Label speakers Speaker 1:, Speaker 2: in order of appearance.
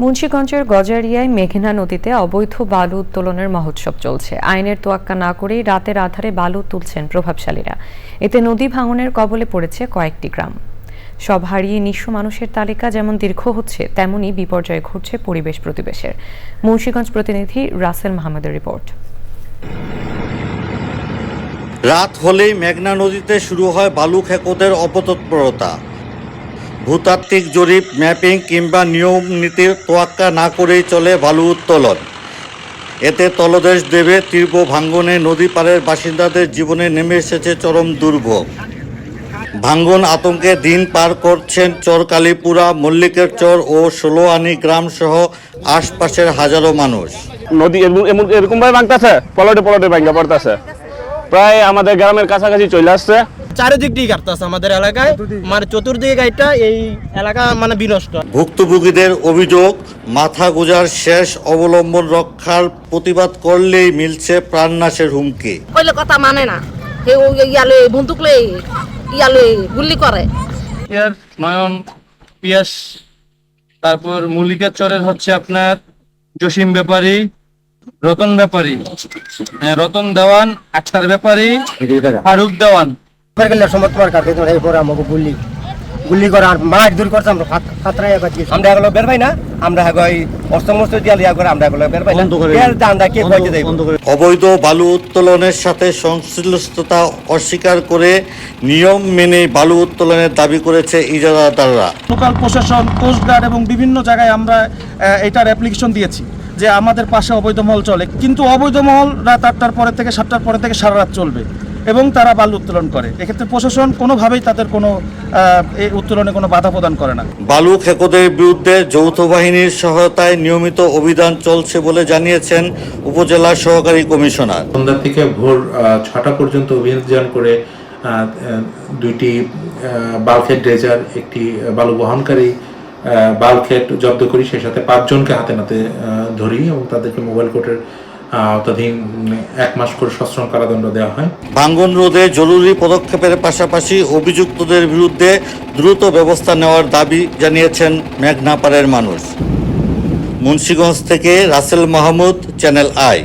Speaker 1: মুন্সীগঞ্জের গজারিয়ায় মেঘনা নদীতে অবৈধ বালু উত্তোলনের মহোৎসব চলছে। আইনের তোয়াক্কা না করেই রাতের আধারে বালু তুলছেন প্রভাবশালীরা। এতে নদী ভাঙনের কবলে পড়েছে কয়েকটি গ্রাম। সব হারিয়ে নিঃস্ব মানুষের তালিকা যেমন দীর্ঘ হচ্ছে তেমনই বিপর্যয় ঘটছে পরিবেশ প্রতিবেশের। মুন্সীগঞ্জ প্রতিনিধি রাসেল মাহমুদের রিপোর্ট।
Speaker 2: রাত হলেই মেঘনা নদীতে শুরু হয় বালু খেকোদের অপতৎপরতা। ভূতাত্ত্বিক জরিপ, ম্যাপিং কিংবা নিয়ম নীতির তোয়াক্কা না করেই চলে বালু উত্তোলন। এতে তলদেশ দেবে তীব্র ভাঙ্গনে, নদী পাড়ের বাসিন্দাদের জীবনে নেমে এসেছে চরম দুর্ভোগ। ভাঙ্গন আতঙ্কে দিন পার করছেন চর কালীপুরা, মল্লিকের চর ও ষোলোয়ানি গ্রাম সহ আশপাশের হাজারো মানুষ।
Speaker 3: নদী এরকম- এমন- এরকম ভাবে ভাঙতেছে, পলটে পলটে ভাঙ্গা পড়তেছে। প্রায় আমাদের গ্রামের কাছাকাছি চলে আসছে।
Speaker 4: চারিদিক দিয়ে কাটতেছে আমাদের এলাকায়। মানে চতুর্দিকে গাইটা এই এলাকা মানে বিনষ্ট।
Speaker 2: ভুক্তভোগীদের অভিযোগ মাথা গোজার শেষ অবলম্বন রক্ষার প্রতিবাদ করলেই মিলছে প্রাণনাশের হুমকি।
Speaker 5: কইলে কথা মানে না। হে ও ইয়ালে বন্দুক লে ইয়ালে গুলি করে।
Speaker 6: ইয়ার নয়ন পিয়াস তারপর মল্লিকা চরের হচ্ছে আপনার জসিম ব্যাপারী রতন ব্যাপারী। হ্যাঁ, রতন দেওয়ান আক্তার ব্যাপারী ফারুক দেওয়ান।
Speaker 7: গেলে সময় তোমার কাছে তো এরপরে আমাকে গুলি গুলি করে আর মাছ দূর করছে আমরা আমরা এগুলো বের না আমরা অস্ত্র দিয়ে লিয়া করে আমরা এগুলো বের পাই না। এর দান্দা কে কইতে
Speaker 2: অবৈধ বালু উত্তোলনের সাথে সংশ্লিষ্টতা অস্বীকার করে নিয়ম মেনে বালু উত্তোলনের দাবি করেছে ইজারাদাররা।
Speaker 8: লোকাল প্রশাসন কোস্টগার্ড এবং বিভিন্ন জায়গায় আমরা এটার অ্যাপ্লিকেশন দিয়েছি যে আমাদের পাশে অবৈধ মহল চলে। কিন্তু অবৈধ মহল রাত আটটার পরে থেকে সাতটার পরে থেকে সারা রাত চলবে। এবং তারা বালু উত্তোলন করে। এক্ষেত্রে প্রশাসন কোনোভাবেই তাদের কোনো এই উত্তোলনে কোনো বাধা প্রদান করে না।
Speaker 2: বালু খেকোদের বিরুদ্ধে যৌথ বাহিনীর সহায়তায় নিয়মিত অভিযান চলছে বলে জানিয়েছেন উপজেলা সহকারী কমিশনার।
Speaker 9: সন্ধ্যা থেকে ভোর ছটা পর্যন্ত অভিযান করে দুইটি বালখেট ড্রেজার একটি বালু বহনকারী বালখেট জব্দ করি সেই সাথে পাঁচজনকে হাতে নাতে ধরি এবং তাদেরকে মোবাইল কোর্টের আওতাধীন এক মাস করে সশ্রম কারাদণ্ড দেওয়া হয়।
Speaker 2: ভাঙ্গন রোধে জরুরি পদক্ষেপের পাশাপাশি অভিযুক্তদের বিরুদ্ধে দ্রুত ব্যবস্থা নেওয়ার দাবি জানিয়েছেন মেঘনাপাড়ের মানুষ। মুন্সীগঞ্জ থেকে রাসেল মাহমুদ, চ্যানেল আই।